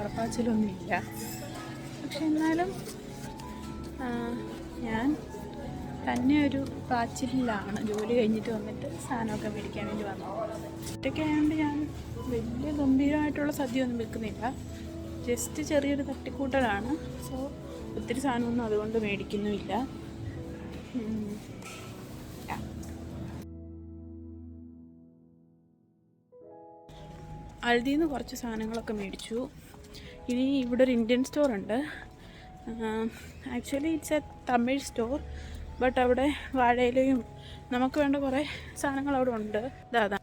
ഉത്രാടപ്പാച്ചിലൊന്നുമില്ല പക്ഷെ എന്നാലും ഞാൻ തന്നെ ഒരു പാച്ചിലാണ് ജോലി കഴിഞ്ഞിട്ട് വന്നിട്ട് സാധനമൊക്കെ മേടിക്കാൻ വേണ്ടി വന്നത്. ഒറ്റയ്ക്ക് ആയതുകൊണ്ട് ഞാൻ വലിയ ഗംഭീരമായിട്ടുള്ള സദ്യ ഒന്നും വെക്കുന്നില്ല. ജസ്റ്റ് ചെറിയൊരു തട്ടിക്കൂട്ടലാണ്. സോ ഒത്തിരി സാധനമൊന്നും അതുകൊണ്ട് മേടിക്കുന്നുമില്ല. അൽദിന്ന് കുറച്ച് സാധനങ്ങളൊക്കെ മേടിച്ചു. ഇനി ഇവിടെ ഒരു ഇന്ത്യൻ സ്റ്റോർ ഉണ്ട്. Actually it's a Tamil store but അവിടെ വാഴയിലയും നമുക്ക് വേണ്ട കുറേ സാധനങ്ങൾ അവിടെ ഉണ്ട്. ദാദാ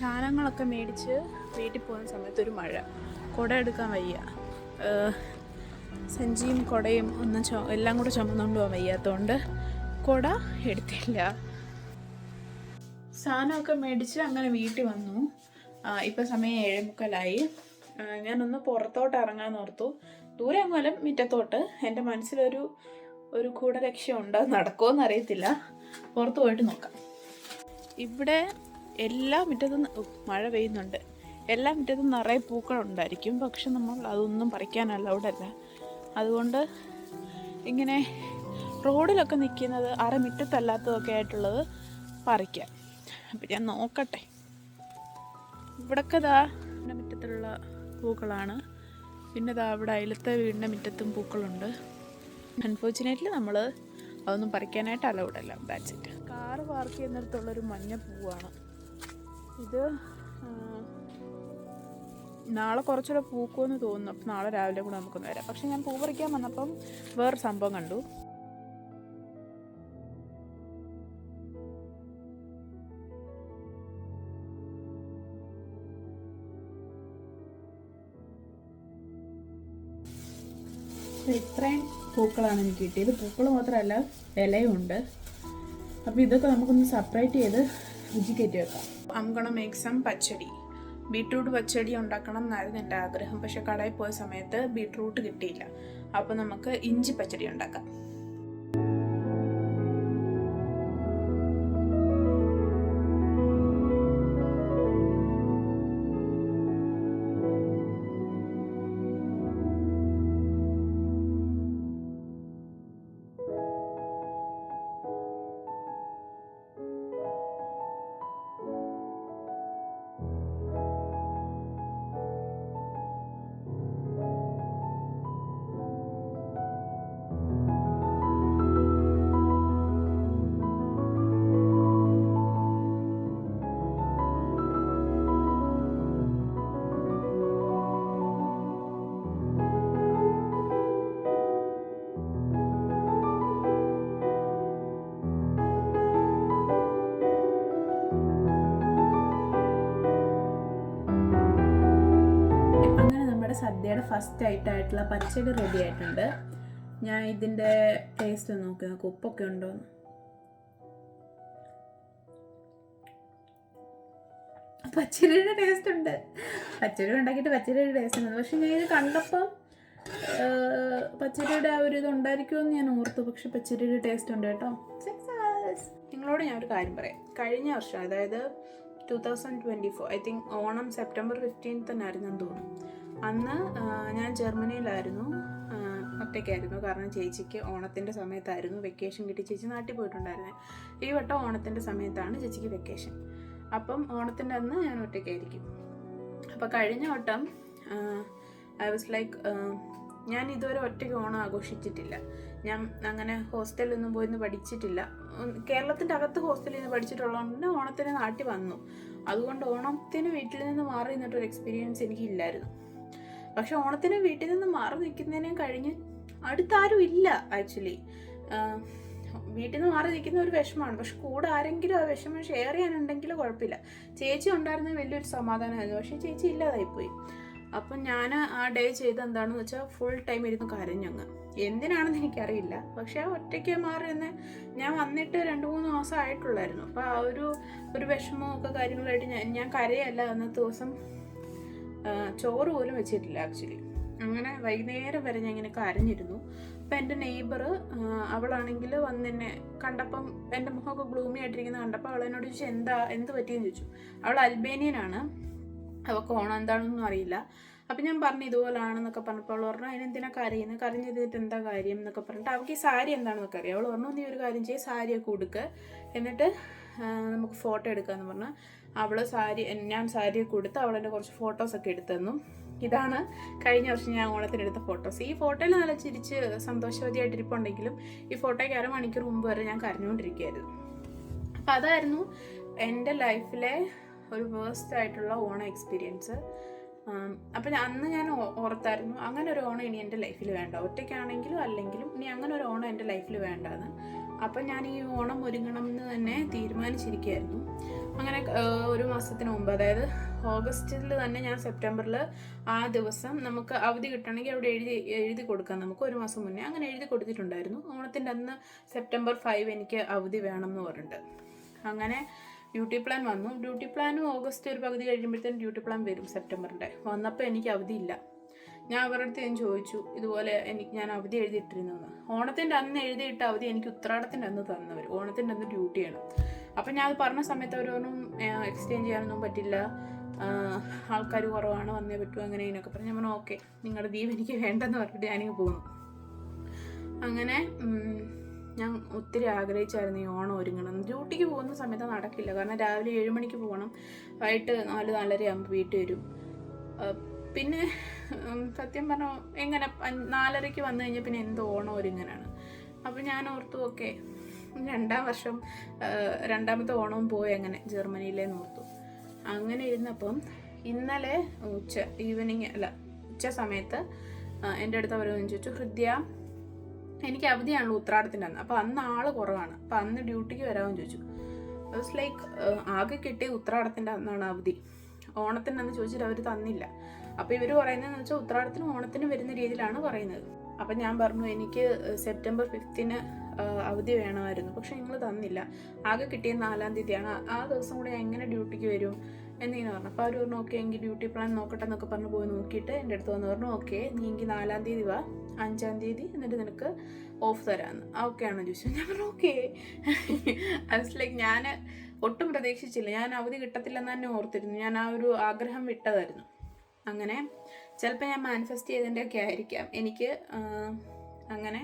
സാധനങ്ങളൊക്കെ മേടിച്ച് വീട്ടിൽ പോകുന്ന സമയത്ത് ഒരു മഴ. കുട എടുക്കാൻ വയ്യ. സഞ്ചിയും കുടയും ഒന്നും ചു എല്ലാം കൂടെ ചുമന്നുകൊണ്ട് പോകാൻ വയ്യാത്തതുകൊണ്ട് കുട എടുത്തില്ല. സാധനമൊക്കെ മേടിച്ച് അങ്ങനെ വീട്ടിൽ വന്നു. ഇപ്പം സമയം ഏഴുമുക്കലായി. ഞാനൊന്ന് പുറത്തോട്ട് ഇറങ്ങാൻ ഓർത്തു. ദൂരെ അങ്ങോലം മുറ്റത്തോട്ട്. എന്റെ മനസ്സിലൊരു ഒരു ഗൂഢലക്ഷ്യമുണ്ട് നടക്കുമോ എന്നറിയത്തില്ല പുറത്ത് പോയിട്ട് നോക്കാം. ഇവിടെ എല്ലാ മുറ്റത്തും മഴ പെയ്യുന്നുണ്ട്. എല്ലാ മുറ്റത്തും നിറയെ പൂക്കളുണ്ടായിരിക്കും. പക്ഷെ നമ്മൾ അതൊന്നും പറിക്കാൻ അലൗഡല്ല അതുകൊണ്ട് ഇങ്ങനെ റോഡിലൊക്കെ നിൽക്കുന്നത് അറ മുറ്റത്തല്ലാത്തതൊക്കെ ആയിട്ടുള്ളത് പറിക്കാം അപ്പം ഞാൻ നോക്കട്ടെ. ഇവിടൊക്കെ ദാ എന്റെ മുറ്റത്തുള്ള പൂക്കളാണ്. പിന്നെ ദാ അവിടെ അയലത്തെ വീടിന്റെ മുറ്റത്തും പൂക്കളുണ്ട്. അൺഫോർച്ചുനേറ്റ്ലി നമ്മൾ അതൊന്നും പറിക്കാനായിട്ട് അലൗഡല്ല ദാറ്റ്സ് ഇറ്റ് കാറ് പാർക്ക് ചെയ്യുന്നിടത്തുള്ളൊരു മഞ്ഞ പൂവാണ്. ഇത് നാളെ കുറച്ചുകൂടെ പൂക്കുമെന്ന് തോന്നുന്നു. അപ്പം നാളെ രാവിലെ കൂടെ നമുക്കൊന്ന് വരാം. പക്ഷെ ഞാൻ പൂ പറിക്കാൻ വന്നപ്പം വേറൊരു സംഭവം കണ്ടു. ഇത്രയും പൂക്കളാണ് എനിക്ക് കിട്ടിയത്. പൂക്കൾ മാത്രമല്ല ഇലയുണ്ട്. അപ്പോൾ ഇതൊക്കെ നമുക്കൊന്ന് സെപ്പറേറ്റ് ചെയ്ത് കയറ്റി വെക്കാം അംഗണ മേക്ക് സം പച്ചടി. ബീട്രൂട്ട് പച്ചടി ഉണ്ടാക്കണം എന്നായിരുന്നു എന്റെ ആഗ്രഹം. പക്ഷെ കടയിൽ പോയ സമയത്ത് ബീട്രൂട്ട് കിട്ടിയില്ല. അപ്പോൾ നമുക്ക് ഇഞ്ചി പച്ചടി ഉണ്ടാക്കാം. ഫസ്റ്റ് ആയിട്ടായിട്ടുള്ള പച്ചടി റെഡി ആയിട്ടുണ്ട്. ഞാൻ ഇതിന്റെ ടേസ്റ്റ് ഒന്ന് നോക്കി നോക്കാം ഉപ്പൊക്കെ ഉണ്ടോ പച്ചരിയുടെ ടേസ്റ്റ് ഉണ്ട്. പച്ചരി ഉണ്ടാക്കിയിട്ട് പച്ചരിയുടെ ടേസ്റ്റ് ഉണ്ട്. പക്ഷെ ഞാൻ ഇത് കണ്ടപ്പം പച്ചരിയുടെ ആ ഒരു ഇത് ഉണ്ടായിരിക്കുമെന്ന് ഞാൻ ഓർത്തു. പക്ഷെ പച്ചരിയുടെ ടേസ്റ്റ് ഉണ്ട് കേട്ടോ. നിങ്ങളോട് ഞാൻ ഒരു കാര്യം പറയാം. കഴിഞ്ഞ വർഷം അതായത് two thousand twenty four I think Onam September fifteen തന്നെ ആയിരുന്നു തോന്നുന്നു. അന്ന് ഞാൻ ജർമ്മനിയിലായിരുന്നു. ഒറ്റയ്ക്കായിരുന്നു. കാരണം ചേച്ചിക്ക് ഓണത്തിന്റെ സമയത്തായിരുന്നു വെക്കേഷൻ കിട്ടി. ചേച്ചി നാട്ടിൽ പോയിട്ടുണ്ടായിരുന്നത് ഈ വട്ടം ഓണത്തിന്റെ സമയത്താണ് ചേച്ചിക്ക് വെക്കേഷൻ അപ്പം ഓണത്തിന്റെ അന്ന് ഞാൻ ഒറ്റയ്ക്കായിരിക്കും. അപ്പോൾ കഴിഞ്ഞ വട്ടം ഐ വാസ് ലൈക്ക് ഞാൻ ഇതുവരെ ഒറ്റയ്ക്ക് ഓണം ആഘോഷിച്ചിട്ടില്ല. ഞാൻ അങ്ങനെ ഹോസ്റ്റലിൽ ഹോസ്റ്റലിലൊന്നും പോയിന്ന് പഠിച്ചിട്ടില്ല. കേരളത്തിന്റെ അകത്ത് ഹോസ്റ്റലിൽ നിന്ന് പഠിച്ചിട്ടുള്ളതുകൊണ്ട് ഓണത്തിന് നാട്ടിൽ വന്നു. അതുകൊണ്ട് ഓണത്തിന് വീട്ടിൽ നിന്ന് മാറി നിന്നിട്ടൊരു എക്സ്പീരിയൻസ് എനിക്കില്ലായിരുന്നു. പക്ഷെ ഓണത്തിന് വീട്ടിൽ നിന്ന് മാറി നിൽക്കുന്നതിനും കഴിഞ്ഞ് അടുത്താരും ഇല്ല ആക്ച്വലി വീട്ടിൽ നിന്ന് മാറി നിൽക്കുന്ന ഒരു വിഷമമാണ്. പക്ഷെ കൂടെ ആരെങ്കിലും ആ വിഷമം ഷെയർ ചെയ്യാനുണ്ടെങ്കിൽ കുഴപ്പമില്ല. ചേച്ചി ഉണ്ടായിരുന്ന വലിയൊരു സമാധാനമായിരുന്നു. പക്ഷെ ചേച്ചി ഇല്ലാതായിപ്പോയി. അപ്പം ഞാൻ ആ ഡേ ചെയ്ത് എന്താണെന്ന് വെച്ചാൽ ഫുൾ ടൈം ഇരുന്ന് കരഞ്ഞങ്ങ്. എന്തിനാണെന്ന് എനിക്കറിയില്ല. പക്ഷെ ഒറ്റയ്ക്ക് മാറി നിന്ന് ഞാൻ വന്നിട്ട് രണ്ട് മൂന്ന് മാസം ആയിട്ടുള്ളായിരുന്നു. അപ്പോൾ ആ ഒരു ഒരു വിഷമമൊക്കെ കാര്യങ്ങളായിട്ട് ഞാൻ ഞാൻ കരയല്ല. അന്നത്തെ ദിവസം ചോറ് പോലും വെച്ചിട്ടില്ല ആക്ച്വലി അങ്ങനെ വൈകുന്നേരം വരെ ഞാൻ ഇങ്ങനെ കരഞ്ഞിരുന്നു. അപ്പം എന്റെ നെയ്ബർ അവളാണെങ്കിൽ വന്ന് എന്നെ കണ്ടപ്പം എന്റെ മുഖമൊക്കെ ഗ്ലൂമി ആയിട്ടിരിക്കുന്ന കണ്ടപ്പോൾ അവൾ എന്നോട് ചോദിച്ചു എന്താ എന്ത് പറ്റിയെന്ന് ചോദിച്ചു. അവൾ അൽബേനിയനാണ്. അവൾക്ക് ഓണം എന്താണെന്നൊന്നും അറിയില്ല. അപ്പം ഞാൻ പറഞ്ഞു ഇതുപോലാണെന്നൊക്കെ പറഞ്ഞപ്പോൾ അവൾ പറഞ്ഞു അതിനെന്തിനാ കരയുന്നത് ചെയ്തിട്ട് എന്താ കാര്യം? എന്നൊക്കെ പറഞ്ഞിട്ട് അവൾക്ക് ഈ സാരി എന്താണെന്നൊക്കെ അറിയാം. അവൾ പറഞ്ഞു നീ ഒരു കാര്യം ചെയ്യും സാരിയൊക്കെ കൊടുക്കുക എന്നിട്ട് നമുക്ക് ഫോട്ടോ എടുക്കാമെന്ന് പറഞ്ഞു അവൾ സാരി ഞാൻ സാരി കൊടുത്ത് അവളെന്റെ കുറച്ച് ഫോട്ടോസൊക്കെ എടുത്തു ഇതാണ് കഴിഞ്ഞ വർഷം ഞാൻ ഓണത്തിന് എടുത്ത ഫോട്ടോസ് ഈ ഫോട്ടോയിൽ നല്ല ചിരിച്ച് സന്തോഷവതിയായിട്ടിരിപ്പുണ്ടെങ്കിലും ഈ ഫോട്ടോയ്ക്ക് അരമണിക്കൂർ മുമ്പ് വരെ ഞാൻ കരഞ്ഞുകൊണ്ടിരിക്കുകയായിരുന്നു. അപ്പം അതായിരുന്നു എന്റെ ലൈഫിലെ ഒരു വേസ്റ്റ് ആയിട്ടുള്ള ഓണം എക്സ്പീരിയൻസ് അപ്പം അന്ന് ഞാൻ ഓർത്തായിരുന്നു അങ്ങനെ ഒരു ഓണം ഇനി എന്റെ ലൈഫിൽ വേണ്ട. ഒറ്റയ്ക്കാണെങ്കിലും അല്ലെങ്കിലും ഇനി അങ്ങനെ ഒരു ഓണം എന്റെ ലൈഫിൽ വേണ്ടാന്ന്. അപ്പം ഞാൻ ഈ ഓണം ഒരുങ്ങണം എന്ന് തന്നെ തീരുമാനിച്ചിരിക്കുകയായിരുന്നു. അങ്ങനെ ഒരു മാസത്തിന് മുമ്പ് അതായത് ഓഗസ്റ്റിൽ തന്നെ ഞാൻ സെപ്റ്റംബറിൽ ആ ദിവസം നമുക്ക് അവധി കിട്ടണമെങ്കിൽ അവിടെ എഴുതി എഴുതി കൊടുക്കാം. നമുക്ക് ഒരു മാസം മുന്നേ അങ്ങനെ എഴുതി കൊടുത്തിട്ടുണ്ടായിരുന്നു. ഓണത്തിന്റെ അന്ന് സെപ്റ്റംബർ ഫൈവ് എനിക്ക് അവധി വേണം എന്ന് പറഞ്ഞിട്ട്. അങ്ങനെ ഡ്യൂട്ടി പ്ലാൻ വന്നു. ഡ്യൂട്ടി പ്ലാനും ഓഗസ്റ്റ് ഒരു പകുതി കഴിയുമ്പോഴത്തേനും ഡ്യൂട്ടി പ്ലാൻ വരും സെപ്റ്റംബറിന്റെ. വന്നപ്പോൾ എനിക്ക് അവധിയില്ല ഞാൻ അവരുടെ അടുത്ത് ഞാൻ ചോദിച്ചു ഇതുപോലെ എനിക്ക് ഞാൻ അവധി എഴുതിയിട്ടിരുന്നു എന്ന് ഓണത്തിന്റെ അന്ന് എഴുതിയിട്ട് അവധി എനിക്ക് ഉത്രാടത്തിന്റെ അന്ന് തന്നവർ ഓണത്തിന്റെ അന്ന് ഡ്യൂട്ടിയാണ്. അപ്പം ഞാൻ അത് പറഞ്ഞ സമയത്ത് അവരൊന്നും എക്സ്ചേഞ്ച് ചെയ്യാനൊന്നും പറ്റില്ല. ആൾക്കാർ കുറവാണ് വന്നേ പറ്റുമോ അങ്ങനെ ഇതിനൊക്കെ പറഞ്ഞു. ഞാൻ ഓക്കെ നിങ്ങളുടെ ദീപ് എനിക്ക് വേണ്ടെന്ന് പറഞ്ഞിട്ട് ഞാനിങ്ങ് പോകുന്നു അങ്ങനെ ഞാൻ ഒത്തിരി ആഗ്രഹിച്ചായിരുന്നു ഈ ഓണം ഒരുങ്ങണം. ഡ്യൂട്ടിക്ക് പോകുന്ന സമയത്ത് നടക്കില്ല. കാരണം രാവിലെ ഏഴ് മണിക്ക് പോകണം. വൈകിട്ട് നാല് നാലര ആകുമ്പോൾ വീട്ടിൽ വരും. പിന്നെ സത്യം പറഞ്ഞാൽ എങ്ങനെ നാലരയ്ക്ക് വന്നു കഴിഞ്ഞാൽ പിന്നെ എന്ത് ഓണം ഒരുങ്ങനാണ് അപ്പോൾ ഞാൻ ഓർത്തു ഓക്കെ രണ്ടാം വർഷം രണ്ടാമത്തെ ഓണവും പോയി അങ്ങനെ ജർമ്മനിയിലേ ഓർത്തു. അങ്ങനെ ഇരുന്നപ്പം ഇന്നലെ ഉച്ച ഈവനിങ് അല്ല ഉച്ച സമയത്ത് എന്റെ അടുത്ത് അവർ ചോദിച്ചു ഹൃദയ എനിക്ക് അവധിയാണല്ലോ ഉത്രാടത്തിന്റെ അന്ന്. അപ്പോൾ അന്ന് ആൾ കുറവാണ്. അപ്പോൾ അന്ന് ഡ്യൂട്ടിക്ക് വരാമെന്ന് ചോദിച്ചു. ലൈക്ക് ആകെ കിട്ടിയ ഉത്രാടത്തിന്റെ അന്നാണ് അവധി. ഓണത്തിന്റെ എന്ന് ചോദിച്ചിട്ട് അവർ തന്നില്ല. അപ്പോൾ ഇവർ പറയുന്നതെന്ന് വെച്ചാൽ ഉത്രാടത്തിനും ഓണത്തിനും വരുന്ന രീതിയിലാണ് പറയുന്നത്. അപ്പം ഞാൻ പറഞ്ഞു എനിക്ക് സെപ്റ്റംബർ ഫിഫ്ത്തിന് അവധി വേണമായിരുന്നു. പക്ഷെ നിങ്ങൾ തന്നില്ല. ആകെ കിട്ടിയ നാലാം തീയതിയാണ്. ആ- ദിവസം കൂടെ എങ്ങനെ ഡ്യൂട്ടിക്ക് വരും? എന്നിങ്ങനെ പറഞ്ഞു. അപ്പോൾ അവർ പറഞ്ഞു ഓക്കെ എങ്കിൽ ഡ്യൂട്ടി പ്ലാൻ നോക്കട്ടെ എന്നൊക്കെ പറഞ്ഞു പോയി നോക്കിയിട്ട് എന്റെ അടുത്ത് വന്ന് പറഞ്ഞു ഓക്കെ നീ എങ്കിൽ നാലാം തീയതി വാ അഞ്ചാം തീയതി എന്നിട്ട് നിനക്ക് ഓഫ് തരാമെന്ന് ഓക്കെ ആണോ ചോദിച്ചു ഞാൻ പറഞ്ഞു ഓക്കെ. അത് ലൈക്ക് ഞാൻ ഒട്ടും പ്രതീക്ഷിച്ചില്ല. ഞാൻ അവധി കിട്ടത്തില്ലെന്ന് തന്നെ ഓർത്തിരുന്നു. ഞാൻ ആ ഒരു ആഗ്രഹം വിട്ടതായിരുന്നു. അങ്ങനെ ചിലപ്പോൾ ഞാൻ മാനിഫെസ്റ്റ് ചെയ്തതിന്റെയൊക്കെ ആയിരിക്കാം. എനിക്ക് അങ്ങനെ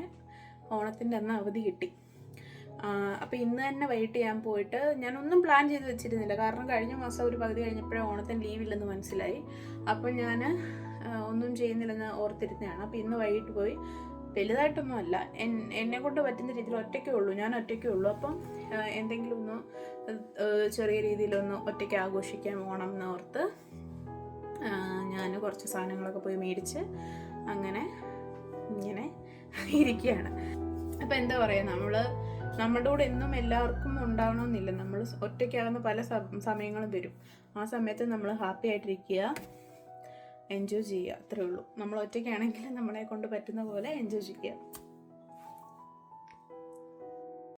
ഓണത്തിന്റെ അന്ന് അവധി കിട്ടി. അപ്പോൾ ഇന്ന് തന്നെ വൈകിട്ട് ഞാൻ പോയിട്ട് ഞാനൊന്നും പ്ലാൻ ചെയ്ത് വെച്ചിരുന്നില്ല. കാരണം കഴിഞ്ഞ മാസം ഒരു പകുതി കഴിഞ്ഞപ്പോഴേ ഓണത്തിന് ലീവില്ലെന്ന് മനസ്സിലായി. അപ്പോൾ ഞാൻ ഒന്നും ചെയ്യുന്നില്ലെന്ന് ഓർത്തിരുന്നതാണ്. അപ്പോൾ ഇന്ന് വൈകിട്ട് പോയി. വലുതായിട്ടൊന്നും അല്ല. എന്നെ കൊണ്ട് പറ്റുന്ന രീതിയിൽ ഒറ്റയ്ക്കേ ഉള്ളൂ. ഞാൻ ഒറ്റയ്ക്കേ ഉള്ളൂ. അപ്പം എന്തെങ്കിലും ഒന്ന് ചെറിയ രീതിയിലൊന്ന് ഒറ്റയ്ക്ക് ആഘോഷിക്കാൻ ഓണം എന്ന് ഓർത്ത് ഞാൻ കുറച്ച് സാധനങ്ങളൊക്കെ പോയി മേടിച്ച് അങ്ങനെ ഇങ്ങനെ ഇരിക്കുകയാണ്. അപ്പം എന്താ പറയുക നമ്മൾ നമ്മുടെ കൂടെ എന്നും എല്ലാവർക്കും ഉണ്ടാവണമെന്നില്ല. നമ്മൾ ഒറ്റയ്ക്കാകുന്ന പല സമയങ്ങളും വരും. ആ സമയത്ത് നമ്മൾ ഹാപ്പി ആയിട്ടിരിക്കുക എൻജോയ് ചെയ്യുക. അത്രേ ഉള്ളൂ. നമ്മൾ ഒറ്റയ്ക്കാണെങ്കിൽ നമ്മളെ കൊണ്ട് പറ്റുന്ന പോലെ എൻജോയ് ചെയ്യുക.